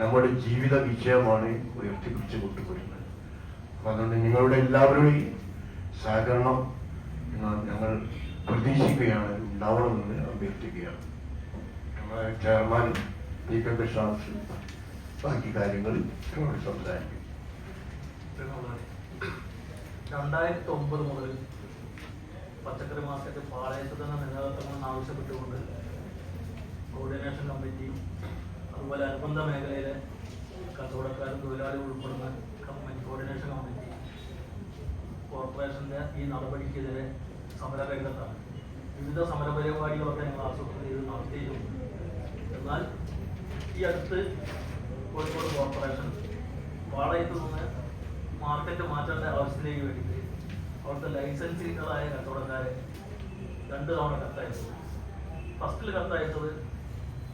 നമ്മുടെ ജീവിത വിജയമാണ് ഉയർത്തിപ്പിടിച്ച് കൊണ്ടുവരുന്നത് അപ്പൊ അതുകൊണ്ട് നിങ്ങളുടെ എല്ലാവരുടെയും സഹകരണം ഞങ്ങൾ പ്രതീക്ഷിക്കുകയാണ് ഉണ്ടാവണമെന്ന് അഭ്യർത്ഥിക്കുകയാണ്. നമ്മുടെ ചെയർമാൻ പി കെ കൃഷ്ണാസ് ബാക്കി കാര്യങ്ങൾ നിങ്ങളോട് സംസാരിക്കും. രണ്ടായിരത്തി ഒമ്പത് മുതൽ പച്ചക്കറി മാർക്കറ്റ് പാളയത്ത് തന്നെ നിലനിർത്തണമെന്ന് ആവശ്യപ്പെട്ടുകൊണ്ട് കോർഡിനേഷൻ കമ്മിറ്റിയും അതുപോലെ അനുബന്ധ മേഖലയിലെ കച്ചവടക്കാരും തൊഴിലാളികൾ ഉൾപ്പെടുന്ന കമ്മിറ്റി കോർഡിനേഷൻ കമ്മിറ്റി കോർപ്പറേഷന്റെ ഈ നടപടിക്കെതിരെ സമരരംഗത്താണ്. വിവിധ സമരപരിപാടികളൊക്കെ ഞങ്ങൾ ആസൂത്രണം ചെയ്ത് നടത്തിയിട്ടുണ്ട്. എന്നാൽ ഈ അടുത്ത് കോഴിക്കോട് കോർപ്പറേഷൻ പാളയത്ത് നിന്ന് മാർക്കറ്റ് മാറ്റേണ്ട ആവശ്യത്തിലേക്ക് വേണ്ടിയിട്ട് അവിടുത്തെ ലൈസൻസിങ്ങളായ കച്ചവടക്കാരെ രണ്ട് തവണ കത്തയച്ചു ഫസ്റ്റിൽ കത്തയച്ചത്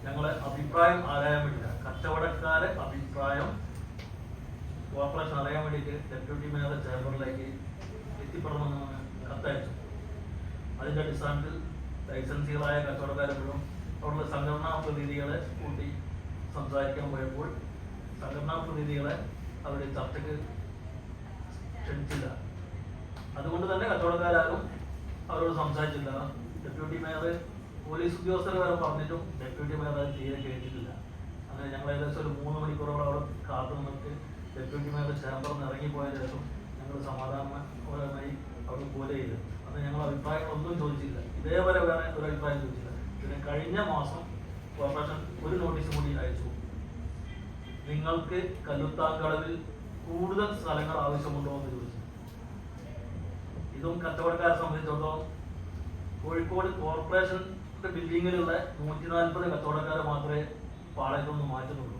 ഞങ്ങളെ അഭിപ്രായം ആരായാൻ വേണ്ടിയിട്ടാണ് കച്ചവടക്കാരെ അഭിപ്രായം കോർപ്പറേഷൻ അറിയാൻ വേണ്ടിയിട്ട് ഡെപ്യൂട്ടി മേയർ ചേംബറിലേക്ക് എത്തിപ്പെടണമെന്നാണ് കത്തയച്ചു. അതിന്റെ അടിസ്ഥാനത്തിൽ ലൈസൻസുകളായ കച്ചവടക്കാരെപ്പോഴും അവരുടെ സംഘടനാ പ്രതിനിധികളെ കൂട്ടി സംസാരിക്കാൻ പോയപ്പോൾ സംഘടനാ പ്രതിനിധികളെ അവരുടെ ചർച്ചയ്ക്ക് ക്ഷണിച്ചില്ല. അതുകൊണ്ട് തന്നെ കച്ചവടക്കാരും അവരോട് സംസാരിച്ചില്ല. ഡെപ്യൂട്ടി മേയർ പോലീസ് ഉദ്യോഗസ്ഥർ വരെ പറഞ്ഞിട്ടും ഡെപ്യൂട്ടി മേയർ അത് തീരെ കേട്ടിട്ടില്ല. അങ്ങനെ ഞങ്ങൾ ഏകദേശം ഒരു മൂന്ന് മണിക്കൂറോളം അവിടെ കാത്തു നിന്നിട്ട് ഡെപ്യൂട്ടി മേയർ ചേംബറിൽ നിന്ന് ശേഷം ഞങ്ങൾ സമാധാനപരമായി അവിടെ പോലെ ചെയ്തു. അന്ന് ഞങ്ങൾ അഭിപ്രായങ്ങളൊന്നും ചോദിച്ചില്ല. ഇതേവരെ വേറെ ഒരു അഭിപ്രായം ചോദിച്ചില്ല. പിന്നെ കഴിഞ്ഞ മാസം കോർപ്പറേഷൻ ഒരു നോട്ടീസ് കൂടി അയച്ചു. നിങ്ങൾക്ക് കല്ലുത്താക്കളവിൽ കൂടുതൽ സ്ഥലങ്ങൾ ആവശ്യമുണ്ടോ എന്ന് ചോദിച്ചു. ഇതും കച്ചവടക്കാരെ സംബന്ധിച്ചിടത്തോളം കോഴിക്കോട് കോർപ്പറേഷന്റെ ബിൽഡിങ്ങിലുള്ള നൂറ്റി നാൽപ്പത് കച്ചവടക്കാരെ മാത്രമേ പാളയത്തു നിന്ന് മാറ്റുന്നുള്ളൂ.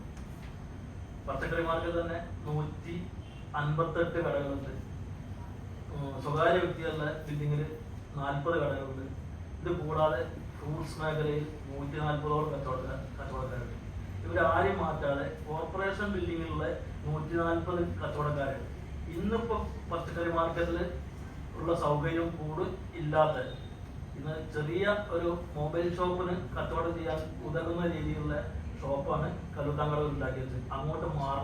പച്ചക്കറി മാർക്കറ്റ് തന്നെ നൂറ്റി അൻപത്തെട്ട് കടകളുണ്ട് സ്വകാര്യ വ്യക്തികളുടെ ബിൽഡിങ്ങിൽ നാൽപ്പത് കടകളുണ്ട്. ഇത് കൂടാതെ ഫ്രൂട്ട്സ് മേഖലയിൽ നൂറ്റി നാൽപ്പതോളം കച്ചവടക്കാർ കച്ചവടക്കാരുണ്ട് ഇവരാരും മാറ്റാതെ കോർപ്പറേഷൻ ബിൽഡിങ്ങിലുള്ള നൂറ്റി നാൽപ്പത് കച്ചവടക്കാരുണ്ട്. ഇന്നിപ്പോ പച്ചക്കറി മാർക്കറ്റിൽ ഉള്ള സൗകര്യം കൂട് ഇല്ലാത്ത ഇന്ന് ചെറിയ ഒരു മൊബൈൽ ഷോപ്പിന് കച്ചവടം ചെയ്യാൻ ഉതകുന്ന രീതിയിലുള്ള ഷോപ്പാണ് കല്ലുത്താങ്കളവ് ഉണ്ടാക്കിയത്. അങ്ങോട്ട് മാറി.